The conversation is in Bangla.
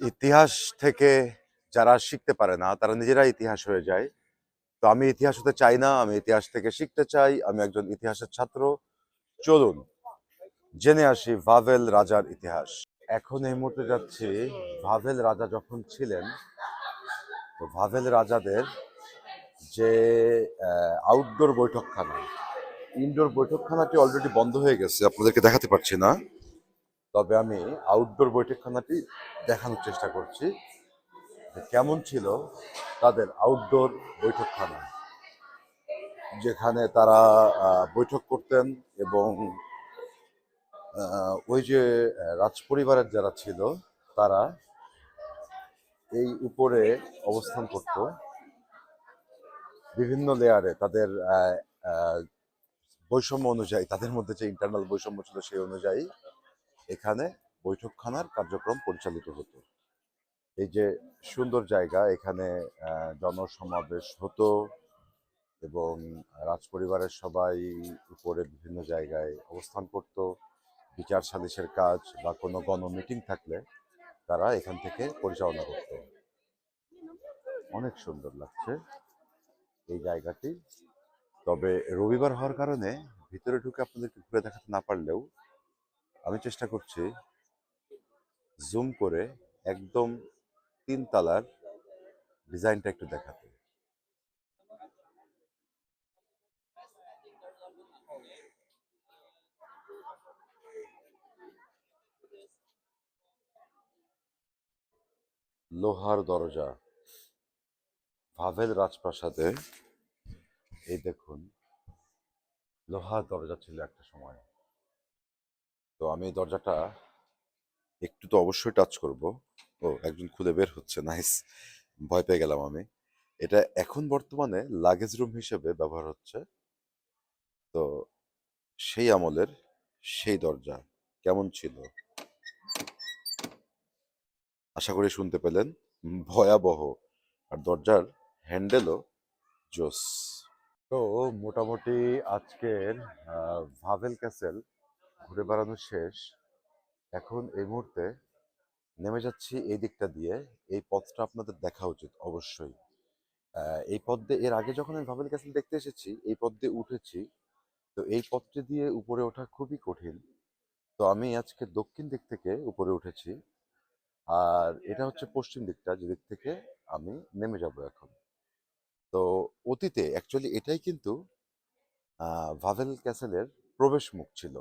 ইতিহাস থেকে যারা শিখতে পারে না, তারা নিজেরা ইতিহাস হয়ে যায়। তো আমি ইতিহাস হতে চাই না, আমি ইতিহাস থেকে শিখতে চাই, আমি একজন ইতিহাসের ছাত্র। চলুন, জেনে আসি ভাভেল রাজার ইতিহাস। এখন এই মুহূর্তে যাচ্ছি, ভাভেল রাজা যখন ছিলেন, তো ভাভেল রাজাদের যে আউটডোর বৈঠকখানা ইনডোর বৈঠকখানাটি অলরেডি বন্ধ হয়ে গেছে, আপনাদেরকে দেখাতে পারছি না। তবে আমি আউটডোর বৈঠকখানাটি দেখানোর চেষ্টা করছি কেমন ছিল তাদের আউটডোর বৈঠকখানা, যেখানে তারা বৈঠক করতেন এবং ওই যে রাজপরিবারের যারা ছিল তারা এই উপরে অবস্থান করত। বিভিন্ন লেয়ারে তাদের বৈষম্য অনুযায়ী, তাদের মধ্যে যে ইন্টারনাল বৈষম্য ছিল সেই অনুযায়ী এখানে বৈঠকখানার কার্যক্রম পরিচালিত হতো। এই যে সুন্দর জায়গা, এখানে জনসমাবেশ হতো এবং রাজপরিবারের সবাই উপরে বিভিন্ন জায়গায় অবস্থান করত। বিচার সালিশের কাজ বা কোনো গণ মিটিং থাকলে তারা এখান থেকে পরিচালনা করত। অনেক সুন্দর লাগছে এই জায়গাটি। তবে রবিবার হওয়ার কারণে ভিতরে ঢুকে আপনাদেরকে ঘুরে দেখাতে না পারলেও আমি চেষ্টা করছি জুম করে একদম তিন তালার ডিজাইনটা একটু দেখাতে। লোহার দরজা, ভাভেল রাজপ্রাসাদে, এই দেখুন, লোহার দরজা ছিল একটা সময়। তো আমি দরজাটা একটু তো অবশ্যই টাচ করব। ও, একজন খুলে বের হচ্ছে নাইস ভয় পেয়ে গেলাম আমি। এটা এখন বর্তমানে লাগেজ রুম হিসেবে ব্যবহার হচ্ছে। তো সেই আমলের সেই দরজা, কেমন ছিল? আশা করি শুনতে পেলেন। ভয়াবহ। আর দরজার হ্যান্ডেলও জোস। তো মোটামুটি আজকের ভাভেল ক্যাসেল ঘুরে বেড়ানো শেষ, এখন এই মুহূর্তে নেমে যাচ্ছি এই দিকটা দিয়ে। এই পথটা আপনাদের দেখা উচিত অবশ্যই। এই পথ দিয়ে, এর আগে যখন আমি ভাবেল ক্যাসেল দেখতে এসেছি, এই পথ দিয়ে উঠেছি। তো এই পথটি দিয়ে উপরে ওঠা খুবই কঠিন। তো আমি আজকে দক্ষিণ দিক থেকে উপরে উঠেছি। আর এটা হচ্ছে পশ্চিম দিকটা যেদিক থেকে আমি নেমে যাব এখন। তো অতীতে অ্যাকচুয়ালি এটাই কিন্তু ভাভেল ক্যাসেলের প্রবেশ মুখ ছিল।